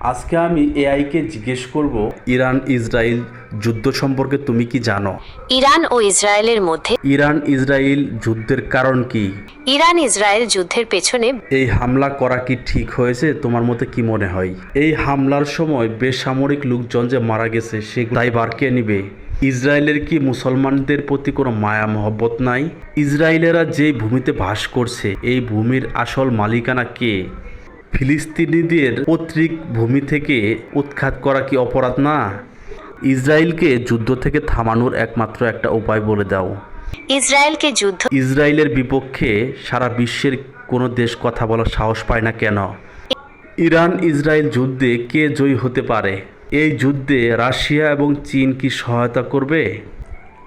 আজকে আমি এআইকে জিজ্ঞেস করব ইরান ইসরায়েল যুদ্ধ সম্পর্কে তুমি কি জানো? ইরান ও ইসরায়েলের মধ্যে ইরান ইসরায়েল যুদ্ধের কারণ কি? ইরান ইসরায়েল যুদ্ধের পেছনে এই হামলা করা কি ঠিক হয়েছে? তোমার মতে কি মনে হয়? এই হামলার সময় বেসামরিক লোকজন যে মারা গেছে সে দায়ভার কে নিবে? ইসরায়েলের কি মুসলমানদের প্রতি কোনো মায়া মহব্বত নাই? ইসরায়েলেরা যে ভূমিতে বাস করছে এই ভূমির আসল মালিকানা কে? ফিলিস্তিনিদের পৈতৃক ভূমি থেকে উৎখাত করা কি অপরাধ না? ইসরায়েলকে যুদ্ধ থেকে থামানোর একমাত্র একটা উপায় বলে দাও। ইসরায়েলকে যুদ্ধ ইসরায়েলের বিপক্ষে সারা বিশ্বের কোনো দেশ কথা বলার সাহস পায় না কেন? ইরান ইসরায়েল যুদ্ধে কে জয়ী হতে পারে? এই যুদ্ধে রাশিয়া এবং চীন কি সহায়তা করবে?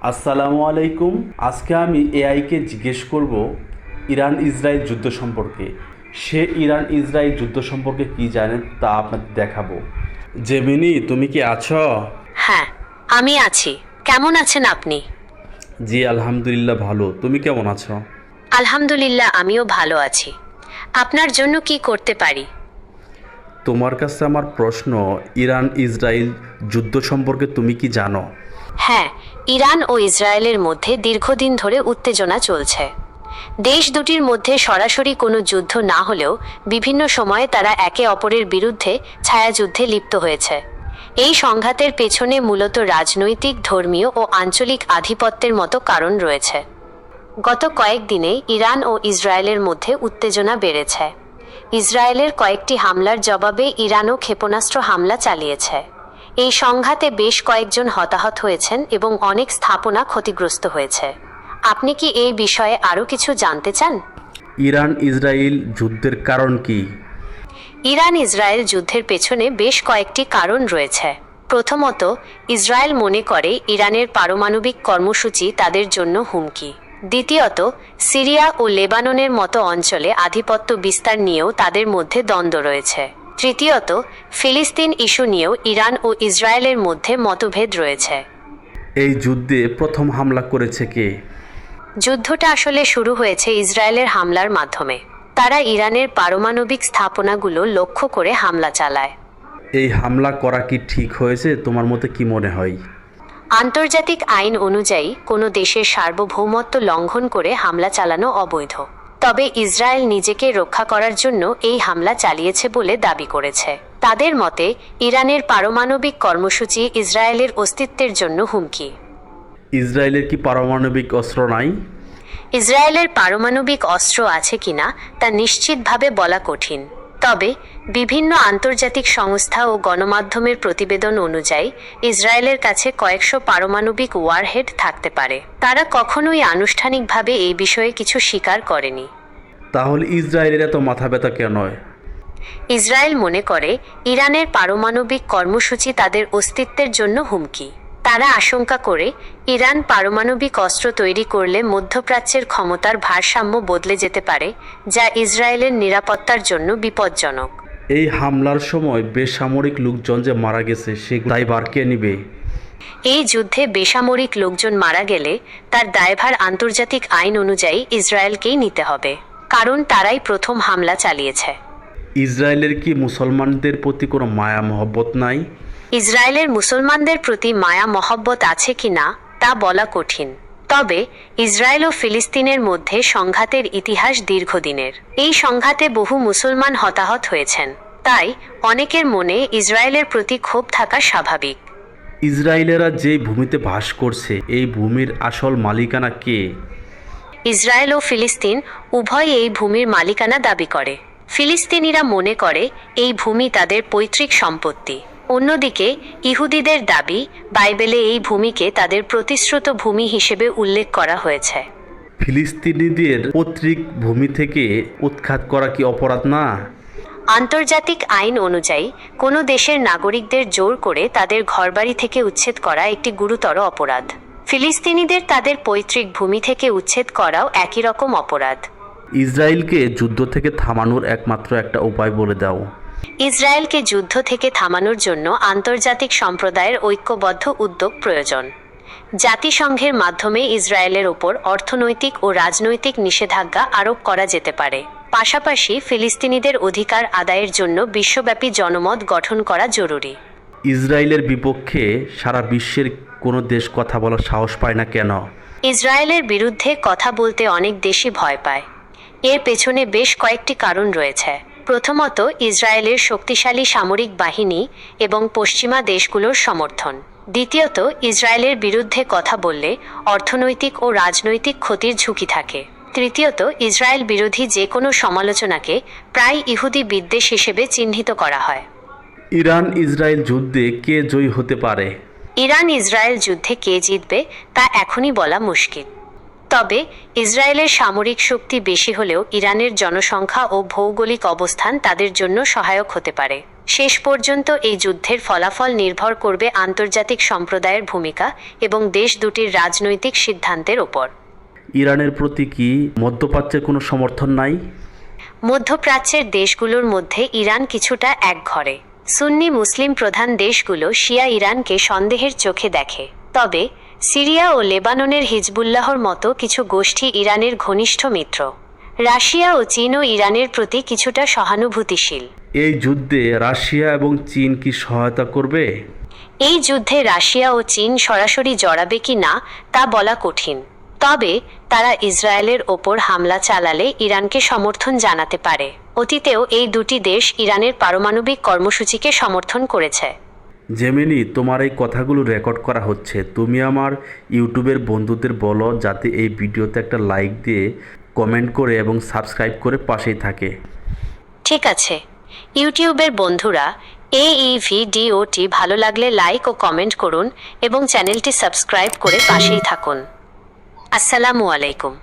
আসসালামু আলাইকুম। আজকে আমি এআইকে জিজ্ঞেস করব ইরান ইসরায়েল যুদ্ধ সম্পর্কে। সে ইরান ইসরায়েল যুদ্ধ সম্পর্কে কি জানে তা আপনাদের দেখাবো। জেমিনি তুমি কি আছো? হ্যাঁ আমি আছি। কেমন আছেন আপনি? জি আলহামদুলিল্লাহ ভালো। তুমি কেমন আছো? আলহামদুলিল্লাহ আমিও ভালো আছি। আপনার জন্য কি করতে পারি? তোমার কাছে আমার প্রশ্ন ইরান ইসরায়েল যুদ্ধ সম্পর্কে তুমি কি জানো? হ্যাঁ ইরান ও ইসরায়েলের মধ্যে দীর্ঘদিন ধরে উত্তেজনা চলছে। দেশ দুটির মধ্যে সরাসরি কোনো যুদ্ধ না হলেও বিভিন্ন সময়ে তারা একে অপরের বিরুদ্ধে ছায়াযুদ্ধে লিপ্ত হয়েছে। এই সংঘাতের পেছনে মূলত রাজনৈতিক, ধর্মীয় ও আঞ্চলিক আধিপত্যের মতো কারণ রয়েছে। গত কয়েকদিনে ইরান ও ইসরায়েলের মধ্যে উত্তেজনা বেড়েছে। ইসরায়েলের কয়েকটি হামলার জবাবে ইরানও ক্ষেপণাস্ত্র হামলা চালিয়েছে। এই সংঘাতে বেশ কয়েকজন হতাহত হয়েছেন এবং অনেক স্থাপনা ক্ষতিগ্রস্ত হয়েছে। আপনি কি এই বিষয়ে আরও কিছু জানতে চান? ইরান ইসরায়েল যুদ্ধের কারণ কি? ইরান ইসরায়েল যুদ্ধের পেছনে বেশ কয়েকটি কারণ রয়েছে। প্রথমত ইসরায়েল মনে করে ইরানের পারমাণবিক কর্মসূচি তাদের জন্য হুমকি। দ্বিতীয়ত সিরিয়া ও লেবাননের মতো অঞ্চলে আধিপত্য বিস্তার নিয়েও তাদের মধ্যে দ্বন্দ্ব রয়েছে। তৃতীয়ত ফিলিস্তিন ইস্যু নিয়েও ইরান ও ইসরায়েলের মধ্যে মতভেদ রয়েছে। এই যুদ্ধে প্রথম হামলা করেছে কে? যুদ্ধটা আসলে শুরু হয়েছে ইসরায়েলের হামলার মাধ্যমে। তারা ইরানের পারমাণবিক স্থাপনাগুলো লক্ষ্য করে হামলা চালায়। এই হামলা করা কি ঠিক হয়েছে? তোমার মতে কি মনে হয়? আন্তর্জাতিক আইন অনুযায়ী কোনো দেশের সার্বভৌমত্ব লঙ্ঘন করে হামলা চালানো অবৈধ। তবে ইসরায়েল নিজেকে রক্ষা করার জন্য এই হামলা চালিয়েছে বলে দাবি করেছে। তাদের মতে ইরানের পারমাণবিক কর্মসূচি ইসরায়েলের অস্তিত্বের জন্য হুমকি। ইসরায়েলের কি পারমাণবিক অস্ত্র নাই? ইসরায়েলের পারমাণবিক অস্ত্র আছে কিনা তা নিশ্চিতভাবে বলা কঠিন। তবে বিভিন্ন আন্তর্জাতিক সংস্থা ও গণমাধ্যমের প্রতিবেদন অনুযায়ী ইসরায়েলের কাছে কয়েকশো পারমাণবিক ওয়ারহেড থাকতে পারে। তারা কখনোই আনুষ্ঠানিকভাবে এই বিষয়ে কিছু স্বীকার করেনি। তাহলে ইসরায়েলের এত মাথা ব্যথা কেন ইসরায়েল মনে করে ইরানের পারমাণবিক কর্মসূচি তাদের অস্তিত্বের জন্য হুমকি। তারা আশঙ্কা করে ইরান পারমাণবিক অস্ত্র তৈরি করলে মধ্যপ্রাচ্যের ক্ষমতার ভারসাম্য বদলে যেতে পারে যা ইসরায়েলের নিরাপত্তার জন্য বিপজ্জনক। এই হামলার সময় বেসামরিক লোকজন যে মারা গেছে সে দায়ভার কে নিবে? এই যুদ্ধে বেসামরিক লোকজন মারা গেলে তার দায়ভার আন্তর্জাতিক আইন অনুযায়ী ইসরায়েলকেই নিতে হবে কারণ তারাই প্রথম হামলা চালিয়েছে। ইসরায়েলের কি মুসলমানদের প্রতি কোনো মায়া মহব্বত নাই? ইসরায়েলের মুসলমানদের প্রতি মায়া মহব্বত আছে কি না তা বলা কঠিন। তবে ইসরায়েল ও ফিলিস্তিনের মধ্যে সংঘাতের ইতিহাস দীর্ঘদিনের। এই সংঘাতে বহু মুসলমান হতাহত হয়েছেন। তাই অনেকের মনে ইসরায়েলের প্রতি ক্ষোভ থাকা স্বাভাবিক। ইসরায়েলেরা যে ভূমিতে বাস করছে এই ভূমির আসল মালিকানা কে? ইসরায়েল ও ফিলিস্তিন উভয় এই ভূমির মালিকানা দাবি করে। ফিলিস্তিনিরা মনে করে এই ভূমি তাদের পৈতৃক সম্পত্তি। অন্যদিকে ইহুদিদের দাবি বাইবেলে এই ভূমিকে তাদের প্রতিশ্রুত ভূমি হিসেবে উল্লেখ করা হয়েছে। ফিলিস্তিনিদের পৈতৃক ভূমি থেকে উৎখাত করা কি অপরাধ না? আন্তর্জাতিক আইন অনুযায়ী কোনো দেশের নাগরিকদের জোর করে তাদের ঘরবাড়ি থেকে উচ্ছেদ করা একটি গুরুতর অপরাধ। ফিলিস্তিনিদের তাদের পৈতৃক ভূমি থেকে উচ্ছেদ করাও একই রকম অপরাধ। ইসরায়েলকে যুদ্ধ থেকে থামানোর একমাত্র একটা উপায় বলে দাও। ইসরায়েলকে যুদ্ধ থেকে থামানোর জন্য আন্তর্জাতিক সম্প্রদায়ের ঐক্যবদ্ধ উদ্যোগ প্রয়োজন। জাতিসংঘের মাধ্যমে ইসরায়েলের ওপর অর্থনৈতিক ও রাজনৈতিক নিষেধাজ্ঞা আরোপ করা যেতে পারে। পাশাপাশি ফিলিস্তিনিদের অধিকার আদায়ের জন্য বিশ্বব্যাপী জনমত গঠন করা জরুরি। ইসরায়েলের বিপক্ষে সারা বিশ্বের কোনো দেশ কথা বলার সাহস পায় না কেন? ইসরায়েলের বিরুদ্ধে কথা বলতে অনেক দেশই ভয় পায়। এর পেছনে বেশ কয়েকটি কারণ রয়েছে। প্রথমত ইসরায়েলের শক্তিশালী সামরিক বাহিনী এবং পশ্চিমা দেশগুলোর সমর্থন। দ্বিতীয়ত ইসরায়েলের বিরুদ্ধে কথা বললে অর্থনৈতিক ও রাজনৈতিক ক্ষতির ঝুঁকি থাকে। তৃতীয়ত ইসরায়েল বিরোধী যে কোনো সমালোচনাকে প্রায় ইহুদি বিদ্বেষ হিসেবে চিহ্নিত করা হয়। ইরান ইসরায়েল যুদ্ধে কে জয়ী হতে পারে? ইরান ইসরায়েল যুদ্ধে কে জিতবে তা এখনই বলা মুশকিল। তবে ইসরায়েলের সামরিক শক্তি বেশি হলেও ইরানের জনসংখ্যা ও ভৌগোলিক অবস্থান তাদের জন্য সহায়ক হতে পারে। শেষ পর্যন্ত এই যুদ্ধের ফলাফল নির্ভর করবে আন্তর্জাতিক সম্প্রদায়ের ভূমিকা এবং দেশ দুটির রাজনৈতিক সিদ্ধান্তের ওপর। ইরানের প্রতি কি মধ্যপ্রাচ্যের কোনো সমর্থন নাই? মধ্যপ্রাচ্যের দেশগুলোর মধ্যে ইরান কিছুটা একঘরে সুন্নি মুসলিম প্রধান দেশগুলো শিয়া ইরানকে সন্দেহের চোখে দেখে। তবে সিরিয়া ও লেবাননের হিজবুল্লাহর মতো কিছু গোষ্ঠী ইরানের ঘনিষ্ঠ মিত্র। রাশিয়া ও চীনও ইরানের প্রতি কিছুটা সহানুভূতিশীল। এই যুদ্ধে রাশিয়া এবং চীন কি সহায়তা করবে? এই যুদ্ধে রাশিয়া ও চীন সরাসরি জড়াবে কি না তা বলা কঠিন। তবে তারা ইসরায়েলের ওপর হামলা চালালে ইরানকে সমর্থন জানাতে পারে। অতীতেও এই দুটি দেশ ইরানের পারমাণবিক কর্মসূচিকে সমর্থন করেছে। জেমিনি, তোমার এই কথাগুলো রেকর্ড করা হচ্ছে। তুমি আমার ইউটিউবের বন্ধুদের বলো যাতে এই ভিডিওতে একটা লাইক দিয়ে কমেন্ট করে এবং সাবস্ক্রাইব করে পাশেই থাকে। ঠিক আছে। ইউটিউবের বন্ধুরা এই ভিডিওটি ভালো লাগলে লাইক ও কমেন্ট করুন এবং চ্যানেলটি সাবস্ক্রাইব করে পাশেই থাকুন। আসসালামু আলাইকুম।